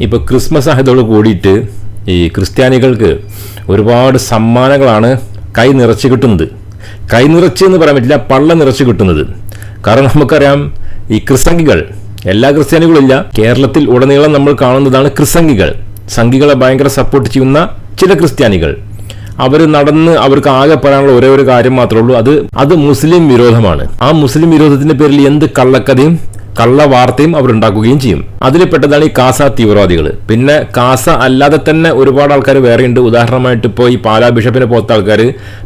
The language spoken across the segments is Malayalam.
ഇപ്പോൾ ക്രിസ്മസ് ആയതോട് കൂടിയിട്ട് ഈ ക്രിസ്ത്യാനികൾക്ക് ഒരുപാട് സമ്മാനങ്ങളാണ് കൈ നിറച്ച് കിട്ടുന്നത്. കൈ നിറച്ച് എന്ന് പറയാൻ പറ്റില്ല പള്ള നിറച്ച് കിട്ടുന്നത്. കാരണം നമുക്കറിയാം ഈ ക്രിസംഗികൾ എല്ലാ ക്രിസ്ത്യാനികളും ഇല്ല. കേരളത്തിൽ ഉടനീളം നമ്മൾ കാണുന്നതാണ് ക്രിസംഗികൾ സംഘികളെ ഭയങ്കര സപ്പോർട്ട് ചെയ്യുന്ന ചില ക്രിസ്ത്യാനികൾ. അവർ നടന്ന് അവർക്ക് ആകെ പറയാനുള്ള ഒരേ ഒരു കാര്യം മാത്രമേ ഉള്ളൂ. അത് അത് മുസ്ലിം വിരോധമാണ്. ആ മുസ്ലിം വിരോധത്തിന്റെ പേരിൽ എന്ത് കള്ളക്കഥയും കള്ള വാർത്തയും അവരുണ്ടാക്കുകയും ചെയ്യും. അതിൽ പെട്ടതാണ് ഈ കാസ തീവ്രവാദികൾ പിന്നെ കാസ അല്ലാതെ തന്നെ ഒരുപാട് ആൾക്കാർ വേറെയുണ്ട് ഉദാഹരണമായിട്ട് ഇപ്പോൾ ഈ പാലാ ബിഷപ്പിനെ പോലത്തെ ആൾക്കാർ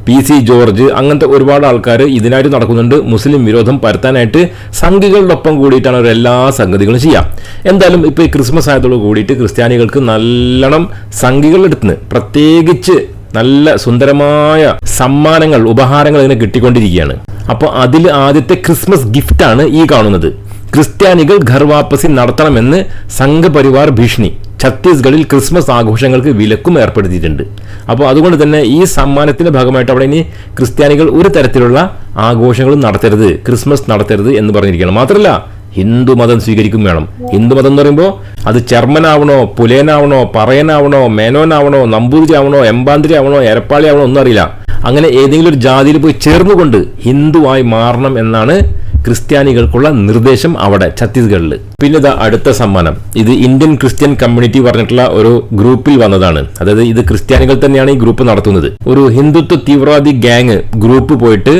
പി സി ജോർജ് അങ്ങനത്തെ ഒരുപാട് ആൾക്കാർ ഇതിനായിട്ട് നടക്കുന്നുണ്ട്. മുസ്ലിം വിരോധം പരത്താനായിട്ട് സംഘികളുടെ ഒപ്പം കൂടിയിട്ടാണ് അവർ എല്ലാ സംഗതികളും ചെയ്യാം. എന്തായാലും ഇപ്പോൾ ഈ ക്രിസ്മസ് ആയതോട് കൂടിയിട്ട് ക്രിസ്ത്യാനികൾക്ക് നല്ലോണം സംഘികളെടുത്ത് നിന്ന് പ്രത്യേകിച്ച് നല്ല സുന്ദരമായ സമ്മാനങ്ങൾ ഉപഹാരങ്ങൾ ഇങ്ങനെ കിട്ടിക്കൊണ്ടിരിക്കുകയാണ്. അപ്പോൾ അതിൽ ആദ്യത്തെ ക്രിസ്മസ് ഗിഫ്റ്റാണ് ഈ കാണുന്നത്. ക്രിസ്ത്യാനികൾ ഘർവാപ്പസി നടത്തണമെന്ന് സംഘപരിവാർ ഭീഷണി. ഛത്തീസ്ഗഡിൽ ക്രിസ്മസ് ആഘോഷങ്ങൾക്ക് വിലക്കും ഏർപ്പെടുത്തിയിട്ടുണ്ട്. അപ്പോൾ അതുകൊണ്ട് തന്നെ ഈ സമ്മാനത്തിന്റെ ഭാഗമായിട്ട് അവിടെ ഇനി ക്രിസ്ത്യാനികൾ ഒരു തരത്തിലുള്ള ആഘോഷങ്ങളും നടത്തരുത് ക്രിസ്മസ് നടത്തരുത് എന്ന് പറഞ്ഞിരിക്കണം മാത്രമല്ല ഹിന്ദു മതം സ്വീകരിക്കും വേണം. ഹിന്ദു മതം എന്ന് പറയുമ്പോൾ അത് ചെർമനാവണോ പുലേനാവണോ പറയനാവണോ മേനോനാവണോ നമ്പൂതിരി ആവണോ എമ്പാന്തിരി ആവണോ എരപ്പാളി ആവണോ ഒന്നും അറിയില്ല. അങ്ങനെ ഏതെങ്കിലും ഒരു ജാതിയിൽ പോയി ചേർന്നുകൊണ്ട് ഹിന്ദുവായി മാറണം എന്നാണ് ക്രിസ്ത്യാനികൾക്കുള്ള നിർദ്ദേശം അവിടെ ഛത്തീസ്ഗഡിൽ പിന്നെ അടുത്ത സമ്മാനം. ഇത് ഇന്ത്യൻ ക്രിസ്ത്യൻ കമ്മ്യൂണിറ്റി പറഞ്ഞിട്ടുള്ള ഒരു ഗ്രൂപ്പിൽ വന്നതാണ്. അതായത് ഇത് ക്രിസ്ത്യാനികൾ തന്നെയാണ് ഈ ഗ്രൂപ്പ് നടത്തുന്നത്. ഒരു ഹിന്ദുത്വ തീവ്രവാദി ഗ്യാങ് ഗ്രൂപ്പ് പോയിട്ട്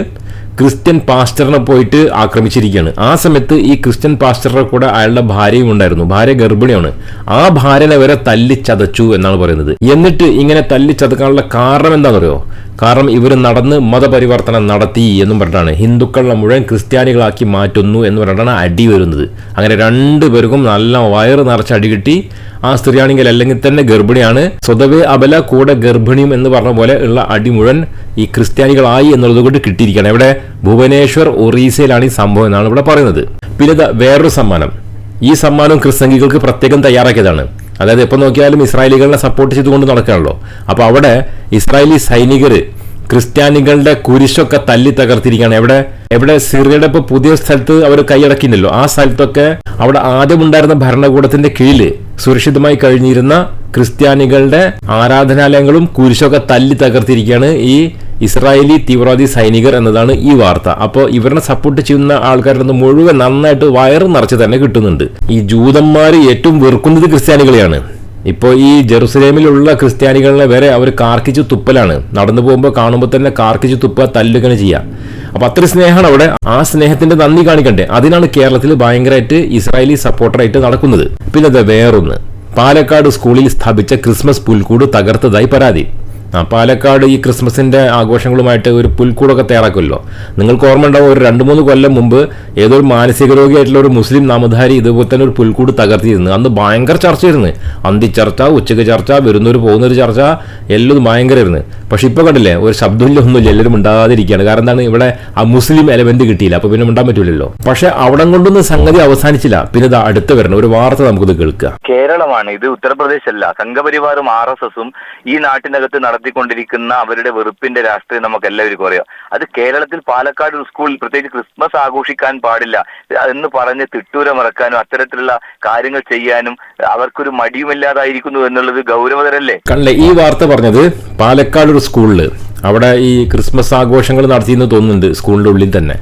ക്രിസ്ത്യൻ പാസ്റ്ററിനെ പോയിട്ട് ആക്രമിച്ചിരിക്കുകയാണ്. ആ സമയത്ത് ഈ ക്രിസ്ത്യൻ പാസ്റ്ററുടെ കൂടെ അയാളുടെ ഭാര്യയും ഉണ്ടായിരുന്നു. ഭാര്യ ഗർഭിണിയാണ്. ആ ഭാര്യനെ വരെ തല്ലി ചതച്ചു എന്നാണ് പറയുന്നത്. എന്നിട്ട് ഇങ്ങനെ തല്ലി ചതക്കാനുള്ള കാരണം എന്താണെന്നറിയോ? കാരണം ഇവർ നടന്ന് മതപരിവർത്തനം നടത്തി എന്നും പറഞ്ഞിട്ടാണ്. ഹിന്ദുക്കളെ മുഴുവൻ ക്രിസ്ത്യാനികളാക്കി മാറ്റുന്നു എന്ന് പറഞ്ഞിട്ടാണ് അടി വരുന്നത്. അങ്ങനെ രണ്ടു പേർക്കും നല്ല വയറ് നിറച്ച് അടി കിട്ടി. ആ സ്ത്രീയാണെങ്കിൽ അല്ലെങ്കിൽ തന്നെ ഗർഭിണിയാണ്. സ്വതവേ അബല കൂടെ ഗർഭിണിയും എന്ന് പറഞ്ഞ പോലെ ഉള്ള അടിമുഴൻ ഈ ക്രിസ്ത്യാനികളായി എന്നുള്ളത് കൊണ്ട് കിട്ടിയിരിക്കുകയാണ്. ഇവിടെ ഭുവനേശ്വർ ഒറീസയിലാണ് ഈ സംഭവം എന്നാണ് ഇവിടെ പറയുന്നത്. പിന്നെ വേറൊരു സമ്മാനം. ഈ സമ്മാനം ക്രിസ്തംഗികൾക്ക് പ്രത്യേകം തയ്യാറാക്കിയതാണ്. അതായത് എപ്പോൾ നോക്കിയാലും ഇസ്രായേലികളെ സപ്പോർട്ട് ചെയ്തുകൊണ്ട് നടക്കുകയാണല്ലോ. അപ്പോൾ അവിടെ ഇസ്രായേലി സൈനികർ ക്രിസ്ത്യാനികളുടെ കുരിശൊക്കെ തല്ലി തകർത്തിരിക്കുകയാണ്. എവിടെ? എവിടെ? സിറിയയുടെ ഇപ്പോൾ പുതിയ സ്ഥലത്ത് അവർ കൈയടക്കിയില്ലല്ലോ. ആ സ്ഥലത്തൊക്കെ അവിടെ ആദ്യം ഉണ്ടായിരുന്ന ഭരണകൂടത്തിന്റെ കീഴിൽ സുരക്ഷിതമായി കഴിഞ്ഞിരുന്ന ക്രിസ്ത്യാനികളുടെ ആരാധനാലയങ്ങളും കുരിശൊക്കെ തല്ലി തകർത്തിരിക്കുകയാണ് ഈ ഇസ്രായേലി തീവ്രവാദി സൈനികർ എന്നതാണ് ഈ വാർത്ത. അപ്പോൾ ഇവരെ സപ്പോർട്ട് ചെയ്യുന്ന ആൾക്കാരുടെ നിന്ന് മുഴുവൻ നന്നായിട്ട് വയറ് നിറച്ച് തന്നെ കിട്ടുന്നുണ്ട്. ഈ ജൂതന്മാർ ഏറ്റവും വെറുക്കുന്നത് ക്രിസ്ത്യാനികളെയാണ്. ഇപ്പോൾ ഈ ജെറുസലേമിലുള്ള ക്രിസ്ത്യാനികളെ വരെ അവർ കാർക്കിച്ച് തുപ്പലാണ്. നടന്നു പോകുമ്പോൾ കാണുമ്പോൾ തന്നെ കാർക്കിച്ച് തുപ്പ തല്ലുകയാണ് ചെയ്യുക അപ്പം അത്ര സ്നേഹമാണ് അവിടെ. ആ സ്നേഹത്തിന്റെ നന്ദി കാണിക്കണ്ടേ? അതിനാണ് കേരളത്തിൽ ഭയങ്കരമായിട്ട് ഇസ്രായേലി സപ്പോർട്ടറായിട്ട് നടക്കുന്നത്. പിന്നെ അത് വേറൊന്ന്. പാലക്കാട് സ്കൂളിൽ സ്ഥാപിച്ച ക്രിസ്മസ് പുൽക്കൂട് തകർത്തതായി പരാതി. പാലക്കാട് ഈ ക്രിസ്മസിന്റെ ആഘോഷങ്ങളുമായിട്ട് ഒരു പുൽക്കൂടൊക്കെ തയ്യാറാക്കുമല്ലോ. നിങ്ങൾക്ക് ഓർമ്മ ഉണ്ടാവും ഒരു രണ്ട് മൂന്ന് കൊല്ലം മുമ്പ് ഏതോ ഒരു മാനസിക രോഗിയായിട്ടുള്ള ഒരു മുസ്ലിം നാമധാരി ഇതുപോലെ തന്നെ ഒരു പുൽക്കൂട് തകർത്തിയിരുന്നു അന്ന് ഭയങ്കര ചർച്ചയായിരുന്നു. അന്തി ചർച്ച ഉച്ചയ്ക്ക് ചർച്ച വരുന്നവർ പോകുന്നൊരു ചർച്ച എല്ലാം ഭയങ്കരമായിരുന്നു പക്ഷെ ഇപ്പോൾ കണ്ടില്ലേ ഒരു ശബ്ദമില്ല ഒന്നുമില്ല എല്ലാവരും ഉണ്ടാകാതിരിക്കുകയാണ് കാരണം എന്താണ് ഇവിടെ ആ മുസ്ലിം എലമെന്റ് കിട്ടിയില്ല അപ്പോൾ പിന്നെ ഉണ്ടാൻ പറ്റില്ലല്ലോ പക്ഷെ അവിടെ കൊണ്ടൊന്നും സംഗതി അവസാനിച്ചില്ല. പിന്നെ ഇത് അടുത്ത് വരണം. ഒരു വാർത്ത നമുക്കിത് കേൾക്കുക കേരളമാണ് ഇത് ഉത്തർപ്രദേശ് അല്ല സംഘപരിവാറും ആർ എസ് എസും ഈ നാട്ടിനകത്ത് നടത്തിക്കൊണ്ടിരിക്കുന്ന അവരുടെ വെറുപ്പിന്റെ രാഷ്ട്രീയം നമുക്ക് എല്ലാവർക്കും അറിയാം. അത് കേരളത്തിൽ പാലക്കാട് സ്കൂളിൽ പ്രത്യേകിച്ച് ക്രിസ്മസ് ആഘോഷിക്കാൻ പാടില്ല. എന്ന് പറഞ്ഞ് തിട്ടൂരമിറക്കാനും അത്തരത്തിലുള്ള കാര്യങ്ങൾ ചെയ്യാനും അവർക്കൊരു മടിയുമില്ലാതായിരിക്കുന്നു എന്നുള്ളത് ഗൗരവതരല്ലേ? കണ്ടില്ലേ ഈ വാർത്ത പറഞ്ഞത് പാലക്കാട് ഒരു സ്കൂളിൽ അവിടെ ഈ ക്രിസ്മസ് ആഘോഷങ്ങൾ നടത്തിയെന്ന് തോന്നുന്നുണ്ട് സ്കൂളിന്റെ ഉള്ളിൽ തന്നെ.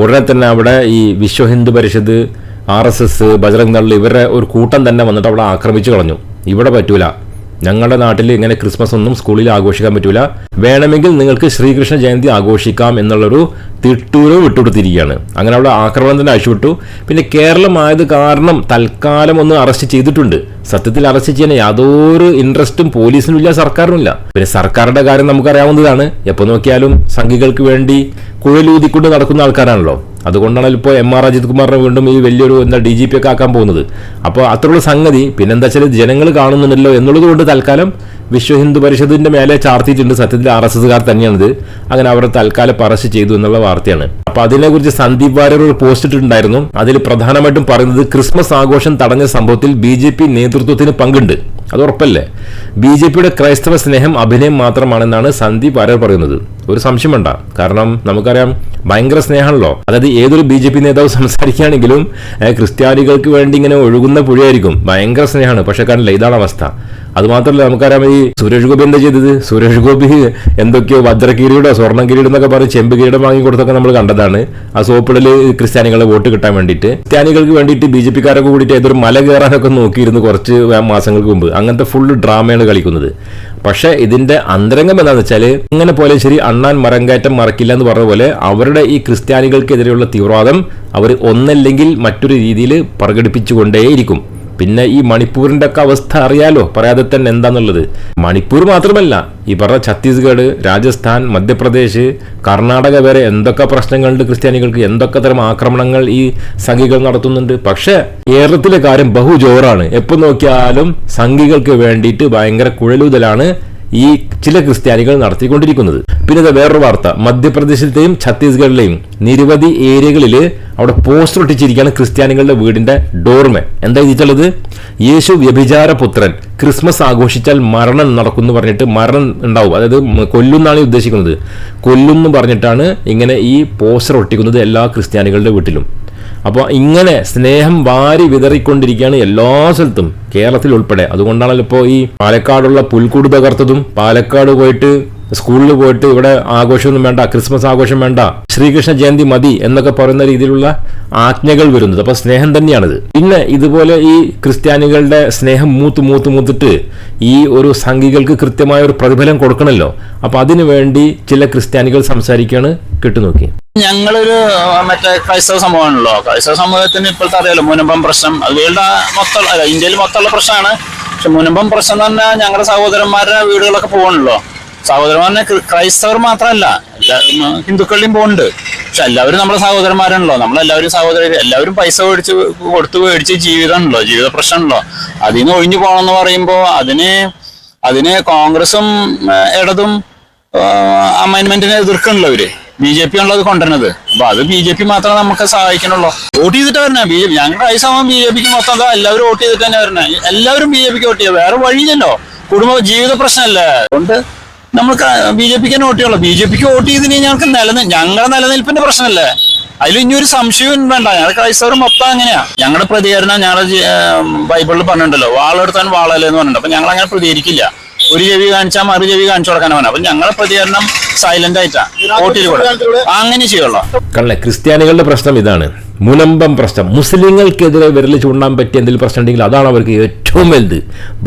ഉടനെ തന്നെ അവിടെ ഈ Vishwa Hindu Parishad R S S Bajrang Dal ഇവരുടെ ഒരു കൂട്ടം തന്നെ വന്നിട്ട് അവിടെ ആക്രമിച്ചു കളഞ്ഞു. ഇവിടെ പറ്റൂല. ഞങ്ങളുടെ നാട്ടിൽ ഇങ്ങനെ ക്രിസ്മസ് ഒന്നും സ്കൂളിൽ ആഘോഷിക്കാൻ പറ്റൂല. വേണമെങ്കിൽ നിങ്ങൾക്ക് ശ്രീകൃഷ്ണ ജയന്തി ആഘോഷിക്കാം എന്നുള്ളൊരു തിട്ടൂരോ വിട്ടുകൊടുത്തിരിക്കുകയാണ്. അങ്ങനെ അവിടെ ആക്രമണം തന്നെ അഴിച്ചുവിട്ടു പിന്നെ കേരളമായത് കാരണം തൽക്കാലം ഒന്ന് അറസ്റ്റ് ചെയ്തിട്ടുണ്ട്. സത്യത്തിൽ അറസ്റ്റ് ചെയ്യാൻ യാതൊരു ഇൻട്രസ്റ്റും പോലീസിനും ഇല്ല സർക്കാരിനും ഇല്ല. പിന്നെ സർക്കാരിന്റെ കാര്യം നമുക്കറിയാവുന്നതാണ്. എപ്പോൾ നോക്കിയാലും സംഘികൾക്ക് വേണ്ടി കുഴലൂതിക്കൊണ്ട് നടക്കുന്ന ആൾക്കാരാണല്ലോ. അതുകൊണ്ടാണ് ഇപ്പോൾ എം ആർ അജിത് കുമാറിനെ വീണ്ടും ഈ വലിയൊരു എന്താ ഡി ജി പി ഒക്കെ ആക്കാൻ പോകുന്നത്. അപ്പോൾ അത്രയുള്ള സംഗതി. പിന്നെന്താ വെച്ചാൽ ജനങ്ങൾ കാണുന്നുണ്ടല്ലോ എന്നുള്ളത് കൊണ്ട് തൽക്കാലം വിശ്വ ഹിന്ദു പരിഷത്തിന്റെ മേലെ ചാർത്തിയിട്ടുണ്ട്. സത്യത്തിൽ ആർ എസ് എസ്കാർ തന്നെയാണിത്. അങ്ങനെ അവരെ തൽക്കാലം പറശ് ചെയ്തു എന്നുള്ള വാർത്തയാണ്. അപ്പോൾ അതിനെക്കുറിച്ച് സന്ദീപ് വാര്യർ ഒരു പോസ്റ്റ് ഇട്ടിട്ടുണ്ടായിരുന്നു. അതിൽ പ്രധാനമായിട്ടും പറയുന്നത് ക്രിസ്മസ് ആഘോഷം തടഞ്ഞ സംഭവത്തിൽ ബി നേതൃത്വത്തിന് പങ്കുണ്ട്. അത് ഉറപ്പല്ലേ ബി ജെ പിയുടെ ക്രൈസ്തവ സ്നേഹം അഭിനയം മാത്രമാണെന്നാണ് സന്ദീപ് വാര്യർ പറയുന്നത്. ഒരു സംശയം വേണ്ട. കാരണം നമുക്കറിയാം ഭയങ്കര സ്നേഹമാണല്ലോ. അതായത് ഏതൊരു ബി ജെ പി നേതാവ് സംസാരിക്കുകയാണെങ്കിലും ക്രിസ്ത്യാനികൾക്ക് വേണ്ടി ഇങ്ങനെ ഒഴുകുന്ന പുഴയായിരിക്കും. ഭയങ്കര സ്നേഹമാണ്. പക്ഷേ കാരണം ഇതാണ് അവസ്ഥ. അതുമാത്രമല്ല നമുക്കറിയാം ഈ സുരേഷ് ഗോപി എന്താ ചെയ്തത്? സുരേഷ് ഗോപി എന്തൊക്കെയോ വജ്രകിരീടോ സ്വർണ കിരീടം എന്നൊക്കെ പറഞ്ഞ് ചെമ്പ് കിരീടം വാങ്ങി കൊടുത്തൊക്കെ നമ്മൾ കണ്ടതാണ്. ആ സോപ്പിടൽ ക്രിസ്ത്യാനികളെ വോട്ട് കിട്ടാൻ വേണ്ടിയിട്ട്. ക്രിസ്ത്യാനികൾക്ക് വേണ്ടിയിട്ട് ബി ജെ പിക്കാരൊക്കെ കൂടിയിട്ട് ഏതൊരു മല കയറാനൊക്കെ നോക്കിയിരുന്നു കുറച്ച് മാസങ്ങൾക്ക് മുമ്പ്. അങ്ങനത്തെ ഫുൾ ഡ്രാമയാണ് കളിക്കുന്നത്. പക്ഷേ ഇതിന്റെ അന്തരംഗം എന്താണെന്ന് വെച്ചാൽ ഇങ്ങനെ പോലെ ശരി അണ്ണാൻ മരങ്കയറ്റം മറക്കില്ല എന്ന് പറഞ്ഞ പോലെ അവരുടെ ഈ ക്രിസ്ത്യാനികൾക്കെതിരെയുള്ള തീവ്രവാദം അവർ ഒന്നല്ലെങ്കിൽ മറ്റൊരു രീതിയിൽ പ്രകടിപ്പിച്ചുകൊണ്ടേയിരിക്കും. പിന്നെ ഈ മണിപ്പൂരിന്റെ ഒക്കെ അവസ്ഥ അറിയാലോ? പറയാതെ തന്നെ എന്താന്നുള്ളത്. മണിപ്പൂർ മാത്രമല്ല ഈ പറഞ്ഞ ഛത്തീസ്ഗഡ് രാജസ്ഥാൻ മധ്യപ്രദേശ് കർണാടക വരെ എന്തൊക്കെ പ്രശ്നങ്ങളുണ്ട് ക്രിസ്ത്യാനികൾക്ക്? എന്തൊക്കെ തരം ആക്രമണങ്ങൾ ഈ സംഘികൾ നടത്തുന്നുണ്ട്? പക്ഷേ കേരളത്തിലെ കാര്യം ബഹുജോറാണ്. എപ്പോൾ നോക്കിയാലും സംഘികൾക്ക് വേണ്ടിയിട്ട് ഭയങ്കര കുഴലൂതലാണ് ഈ ചില ക്രിസ്ത്യാനികൾ നടത്തിക്കൊണ്ടിരിക്കുന്നത്. പിന്നെ വേറൊരു വാർത്ത. മധ്യപ്രദേശിലത്തെയും ഛത്തീസ്ഗഡിലെയും നിരവധി ഏരിയകളിൽ അവിടെ പോസ്റ്റർ ഒട്ടിച്ചിരിക്കുകയാണ് ക്രിസ്ത്യാനികളുടെ വീടിന്റെ ഡോർമെ. എന്താ എഴുതിയിട്ടുള്ളത് യേശു വ്യഭിചാര പുത്രൻ ക്രിസ്മസ് ആഘോഷിച്ചാൽ മരണം നടക്കും എന്ന് പറഞ്ഞിട്ട് മരണം ഉണ്ടാവും. അതായത് കൊല്ലുന്നാണ് ഉദ്ദേശിക്കുന്നത്. കൊല്ലുന്നു പറഞ്ഞിട്ടാണ് ഇങ്ങനെ ഈ പോസ്റ്റർ ഒട്ടിക്കുന്നത് എല്ലാ ക്രിസ്ത്യാനികളുടെ വീട്ടിലും. അപ്പോൾ ഇങ്ങനെ സ്നേഹം വാരി വിതറിക്കൊണ്ടിരിക്കുകയാണ് എല്ലാ സ്ഥലത്തും കേരളത്തിൽ ഉൾപ്പെടെ. അതുകൊണ്ടാണല്ലോ ഇപ്പോൾ ഈ പാലക്കാടുള്ള പുൽക്കൂട് തകർത്തതും പാലക്കാട് പോയിട്ട് സ്കൂളിൽ പോയിട്ട് ഇവിടെ ആഘോഷമൊന്നും വേണ്ട ക്രിസ്മസ് ആഘോഷം വേണ്ട ശ്രീകൃഷ്ണ ജയന്തി മതി എന്നൊക്കെ പറയുന്ന രീതിയിലുള്ള ആജ്ഞകൾ വരുന്നത്. അപ്പോൾ സ്നേഹം തന്നെയാണിത്. പിന്നെ ഇതുപോലെ ഈ ക്രിസ്ത്യാനികളുടെ സ്നേഹം മൂത്ത് മൂത്ത് മൂത്തിട്ട് ഈ ഒരു സംഘികൾക്ക് കൃത്യമായ ഒരു പ്രതിഫലം കൊടുക്കണമല്ലോ അപ്പോൾ അതിനു വേണ്ടി ചില ക്രിസ്ത്യാനികൾ സംസാരിക്കുകയാണ് കിട്ടുനോക്കി. ഞങ്ങളൊരു മറ്റേ ക്രൈസ്തവ സമൂഹമാണല്ലോ. ക്രൈസ്തവ സമൂഹത്തിന് ഇപ്പോഴത്തെ അറിയാലോ മുനമ്പം പ്രശ്നം. അത് വേൾഡ് മൊത്തം ഇന്ത്യയിൽ മൊത്തമുള്ള പ്രശ്നമാണ്. പക്ഷെ മുനമ്പം പ്രശ്നം തന്നെ ഞങ്ങളുടെ സഹോദരന്മാരുടെ വീടുകളൊക്കെ പോകണല്ലോ. സഹോദരന്മാരെ ക്രൈസ്തവർ മാത്രമല്ല ഹിന്ദുക്കളിലും പോകുന്നുണ്ട്. പക്ഷെ എല്ലാവരും നമ്മുടെ സഹോദരന്മാരാണല്ലോ. നമ്മളെല്ലാവരും സഹോദര എല്ലാവരും പൈസ മേടിച്ച് കൊടുത്തു മേടിച്ച് ജീവിതമാണല്ലോ ജീവിത പ്രശ്നമാണല്ലോ. അതിൽ നിന്ന് ഒഴിഞ്ഞു പോകണമെന്ന് പറയുമ്പോൾ അതിന് അതിന് കോൺഗ്രസും ഇടതും അമൈൻമെന്റിനെ എതിർക്കണല്ലോ അവർ ബി ജെ പി ആണല്ലോ അത് കൊണ്ടുവരുന്നത്. അപ്പൊ അത് ബി ജെ പി മാത്രമേ നമുക്ക് സഹായിക്കണുള്ളൂ വോട്ട് ചെയ്തിട്ട് വരണേ? ബി ജെ പി ഞങ്ങളുടെ ഐസാവും ബി ജെ പിക്ക് മൊത്തം എല്ലാവരും വോട്ട് ചെയ്തിട്ട് തന്നെ വരണേ? എല്ലാവരും ബി ജെ പിക്ക് വോട്ട് ചെയ്യുക വേറെ വഴിയില്ലല്ലോ. കുടുംബ ജീവിത പ്രശ്നമല്ലേ? അതുകൊണ്ട് നമുക്ക് ബി ജെ പിക്ക് തന്നെ വോട്ട് ചെയ്യുള്ളൂ. ബി ജെ പിക്ക് വോട്ട് ചെയ്തിന് ഞങ്ങൾക്ക് നിലനിൽ ഞങ്ങളുടെ നിലനിൽപ്പിന്റെ പ്രശ്നമല്ലേ? അതിൽ ഇനി ഒരു സംശയവും വേണ്ട. ഞങ്ങൾ ക്രൈസ്തവർ മൊത്തം അങ്ങനെയാ. ഞങ്ങളുടെ പ്രതികരണം ഞങ്ങളുടെ ബൈബിളിൽ പറഞ്ഞിട്ടുണ്ടല്ലോ വാളെടുത്താൻ വാളല്ലേ എന്ന് പറഞ്ഞിട്ടുണ്ട്. അപ്പൊ ഞങ്ങൾ അങ്ങനെ പ്രതികരിക്കില്ല. ഒരു ചെവി കാണിച്ചാൽ മറു ചെവി കാണിച്ചു കൊടുക്കാനാണ് അപ്പൊ ഞങ്ങളുടെ പ്രതികരണം സൈലന്റ് ആയിട്ടാ. വോട്ടിൽ കൂടെ അങ്ങനെ ചെയ്യുള്ളൂ. കള്ളെ ക്രിസ്ത്യാനികളുടെ പ്രശ്നം ഇതാണ്. മുനമ്പം പ്രശ്നം. മുസ്ലിങ്ങൾക്കെതിരെ വിരൽ ചൂണ്ടാൻ പറ്റിയ എന്തെങ്കിലും പ്രശ്നം ഉണ്ടെങ്കിൽ അതാണ് അവർക്ക് ഏറ്റവും വലുത്.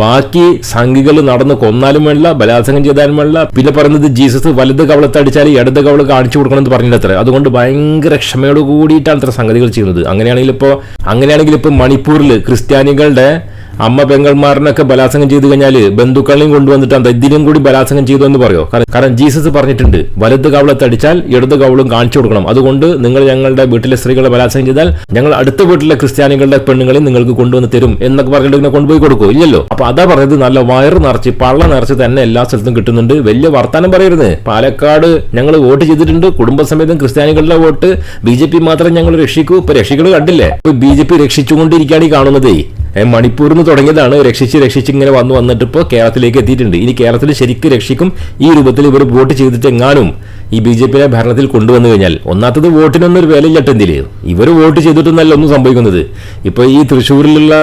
ബാക്കി സംഘികൾ നടന്ന് കൊന്നാലും വേണ്ട ബലാത്സംഗം ചെയ്താലും വേണ്ട. പിന്നെ പറയുന്നത് ജീസസ് വലത് കവളത്തടിച്ചാൽ ഇടത് കവൾ കാണിച്ചു കൊടുക്കണം എന്ന് പറഞ്ഞിട്ടത്ര അതുകൊണ്ട് ഭയങ്കര ക്ഷമയോട് കൂടിയിട്ടാണ് ഇത്ര സംഗതികൾ ചെയ്യുന്നത്. അങ്ങനെയാണെങ്കിൽ ഇപ്പോൾ അങ്ങനെയാണെങ്കിൽ ഇപ്പോൾ മണിപ്പൂരിൽ ക്രിസ്ത്യാനികളുടെ അമ്മ പെങ്ങന്മാരനൊക്കെ ബലാത്സംഗം ചെയ്തു കഴിഞ്ഞാൽ ബന്ധുക്കളെയും കൊണ്ടുവന്നിട്ട് എന്താ ഇതിലും കൂടി ബലാത്സംഗം ചെയ്തു എന്ന് പറയോ? കാരണം- ജീസസ് പറഞ്ഞിട്ടുണ്ട് വലത് കവളത്തടിച്ചാൽ ഇടത് കവളും കാണിച്ചു കൊടുക്കണം. അതുകൊണ്ട് നിങ്ങൾ ഞങ്ങളുടെ വീട്ടിലെ സ്ത്രീകളെ ബലാത്സംഗം ചെയ്താൽ ഞങ്ങൾ അടുത്ത വീട്ടിലെ ക്രിസ്ത്യാനികളുടെ പെണ്ണുങ്ങളെ നിങ്ങൾക്ക് കൊണ്ടുവന്ന് തരും എന്നൊക്കെ പറഞ്ഞിട്ട് ഇങ്ങനെ കൊണ്ടുപോയി കൊടുക്കും ഇല്ലല്ലോ. അപ്പൊ അതാ പറഞ്ഞത് നല്ല വയറ് നിറച്ച് പള്ള നിറച്ച് തന്നെ എല്ലാ സ്ഥലത്തും കിട്ടുന്നുണ്ട്. വലിയ വർത്താനം പറയരുത്. പാലക്കാട് ഞങ്ങൾ വോട്ട് ചെയ്തിട്ടുണ്ട്. കുടുംബസമേതം ക്രിസ്ത്യാനികളുടെ വോട്ട്. ബി ജെ പി മാത്രം ഞങ്ങൾ രക്ഷിക്കൂ. ഇപ്പൊ രക്ഷികൾ കണ്ടില്ലേ? ബി ജെ പി രക്ഷിച്ചുകൊണ്ടിരിക്കുകയാണ് ഈ കാണുന്നതേ. മണിപ്പൂരിൽ നിന്ന് തുടങ്ങിയതാണ് രക്ഷിച്ച് രക്ഷിച്ച് ഇങ്ങനെ വന്നു വന്നിട്ട് ഇപ്പോൾ കേരളത്തിലേക്ക് എത്തിയിട്ടുണ്ട്. ഇനി കേരളത്തിൽ ശരിക്കും രക്ഷിക്കും ഈ രൂപത്തിൽ ഇവർ വോട്ട് ചെയ്തിട്ട് എങ്ങാനും ഈ ബി ജെ പിയെ ഭരണത്തിൽ കൊണ്ടുവന്നു കഴിഞ്ഞാൽ ഒന്നാത്തത് വോട്ടിനൊന്നും ഒരു വിലയില്ലട്ടെ എന്തിൽ ഇവർ വോട്ട് ചെയ്തിട്ടൊന്നല്ല ഒന്നും സംഭവിക്കുന്നത്. ഇപ്പോൾ ഈ തൃശ്ശൂരിലുള്ള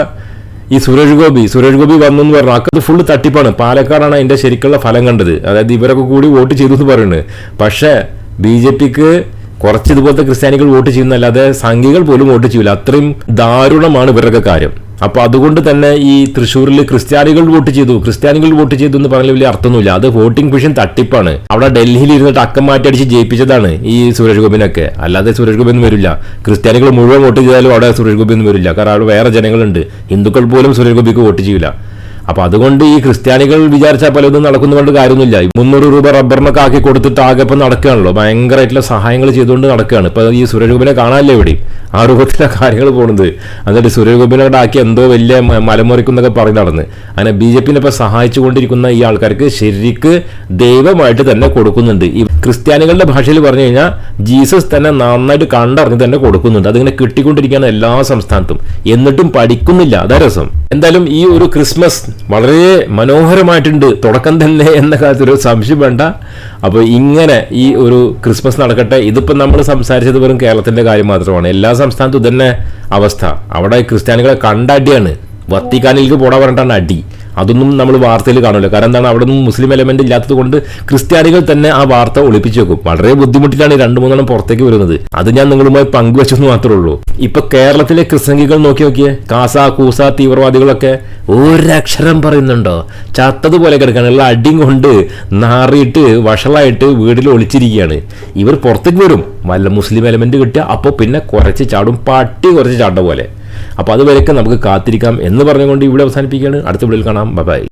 ഈ സുരേഷ് ഗോപി സുരേഷ് ഗോപി വന്നു എന്ന് പറഞ്ഞു അക്കത്ത് ഫുള്ള് തട്ടിപ്പാണ്. പാലക്കാടാണ് അതിന്റെ ശരിക്കുള്ള ഫലം കണ്ടത്. അതായത് ഇവരൊക്കെ കൂടി വോട്ട് ചെയ്തു എന്ന് പറയുന്നത് പക്ഷേ ബി ജെ പിക്ക് കുറച്ച് ഇതുപോലത്തെ ക്രിസ്ത്യാനികൾ വോട്ട് ചെയ്യുന്നല്ലാതെ സംഘികൾ പോലും വോട്ട് ചെയ്യില്ല അത്രയും ദാരുണമാണ് ഇവരുടെ കാര്യം. അപ്പൊ അതുകൊണ്ട് തന്നെ ഈ തൃശ്ശൂരിൽ ക്രിസ്ത്യാനികൾ വോട്ട് ചെയ്തു. ക്രിസ്ത്യാനികൾ വോട്ട് ചെയ്തു എന്ന് പറഞ്ഞാൽ വലിയ അർത്ഥമൊന്നുമില്ല. അത് വോട്ടിംഗ് മെഷീൻ തട്ടിപ്പാണ്. അവിടെ ഡൽഹിയിൽ ഇരുന്നിട്ട് അക്കം മാറ്റി അടിച്ച് ജയിപ്പിച്ചതാണ് ഈ സുരേഷ് ഗോപിനൊക്കെ. അല്ലാതെ സുരേഷ് ഗോപി ഒന്നും വരില്ല. ക്രിസ്ത്യാനികൾ മുഴുവൻ വോട്ട് ചെയ്താലും അവിടെ സുരേഷ് ഗോപി ഒന്നും വരില്ല. കാരണം അവിടെ വേറെ ജനങ്ങളുണ്ട്. ഹിന്ദുക്കൾ പോലും സുരേഷ് ഗോപിക്ക് വോട്ട് ചെയ്യില്ല അപ്പൊ അതുകൊണ്ട് ഈ ക്രിസ്ത്യാനികൾ വിചാരിച്ചാൽ പലതും നടക്കുന്നതുകൊണ്ട് കാര്യമൊന്നുമില്ല. മുന്നൂറ് രൂപ റബ്ബറിനൊക്കെ ആക്കി കൊടുത്തിട്ട് ആകെ ഇപ്പം നടക്കുകയാണല്ലോ. ഭയങ്കരമായിട്ടുള്ള സഹായങ്ങൾ ചെയ്തുകൊണ്ട് നടക്കുകയാണ്. ഇപ്പൊ ഈ സുരേഷ് ഗോപിനെ കാണാനല്ലേ ഇവിടെ ആ രൂപത്തിലാണ് കാര്യങ്ങൾ പോകുന്നത്. എന്നിട്ട് കൂടെ ആക്കി എന്തോ വലിയ മലമുറിക്കുന്നൊക്കെ പറഞ്ഞ് നടന്ന്. അങ്ങനെ ബി ജെ പിന്നെ ഇപ്പൊ സഹായിച്ചുകൊണ്ടിരിക്കുന്ന ഈ ആൾക്കാർക്ക് ശരിക്ക് ദൈവമായിട്ട് തന്നെ കൊടുക്കുന്നുണ്ട്. ഈ ക്രിസ്ത്യാനികളുടെ ഭാഷയിൽ പറഞ്ഞു കഴിഞ്ഞാൽ ജീസസ് തന്നെ നന്നായിട്ട് കണ്ടറിഞ്ഞ് തന്നെ കൊടുക്കുന്നുണ്ട്. അതിങ്ങനെ കിട്ടിക്കൊണ്ടിരിക്കുകയാണ് എല്ലാ സംസ്ഥാനത്തും. എന്നിട്ടും പഠിക്കുന്നില്ല. അതാ രസം. എന്തായാലും ഈ ഒരു ക്രിസ്മസ് വളരെ മനോഹരമായിട്ടുണ്ട്. തുടക്കം തന്നെ എന്ന കാര്യത്തിൽ ഒരു സംശയം വേണ്ട. അപ്പോൾ ഇങ്ങനെ ഈ ഒരു ക്രിസ്മസ് നടക്കട്ടെ. ഇതിപ്പോൾ നമ്മൾ സംസാരിച്ചത് വെറും കേരളത്തിന്റെ കാര്യം മാത്രമാണ്. എല്ലാ സംസ്ഥാനത്തും ഇതന്നെ അവസ്ഥ. അവിടെ ക്രിസ്ത്യാനികളെ കണ്ടടിയാണ് വത്തിക്കാനിലേക്ക് പോടാൻ പറഞ്ഞിട്ടാണ് അടി. അതൊന്നും നമ്മൾ വാർത്തയിൽ കാണില്ല കാരണം എന്താണ്? അവിടെ നിന്നും മുസ്ലിം എലമെന്റ് ഇല്ലാത്തത് കൊണ്ട് ക്രിസ്ത്യാനികൾ തന്നെ ആ വാർത്ത ഒളിപ്പിച്ചു വെക്കും. വളരെ ബുദ്ധിമുട്ടിലാണ് ഈ രണ്ട് മൂന്നെണ്ണം പുറത്തേക്ക് വരുന്നത്. അത് ഞാൻ നിങ്ങളുമായി പങ്കുവെച്ചെന്ന് മാത്രമേ ഉള്ളൂ. ഇപ്പൊ കേരളത്തിലെ ക്രിസ്തംഗികൾ നോക്കി നോക്കിയേ കാസ കൂസ തീവ്രവാദികളൊക്കെ ഒരക്ഷരം പറയുന്നുണ്ടോ? ചത്തതുപോലെ കിടക്കാണ്. ഉള്ള അടിയും കൊണ്ട് നാറിയിട്ട് വഷളായിട്ട് വീട്ടിൽ ഒളിച്ചിരിക്കുകയാണ്. ഇവർ പുറത്തേക്ക് വരും. വല്ല മുസ്ലിം എലമെന്റ് കിട്ടുക അപ്പോൾ പിന്നെ കുറച്ച് ചാടും. പട്ടി കുറച്ച് ചാട്ട പോലെ. അപ്പോൾ അതുവരെയൊക്കെ നമുക്ക് കാത്തിരിക്കാം എന്ന് പറഞ്ഞുകൊണ്ട് ഇവിടെ അവസാനിപ്പിക്കുകയാണ്. അടുത്ത വീഡിയോയിൽ കാണാം. ബൈ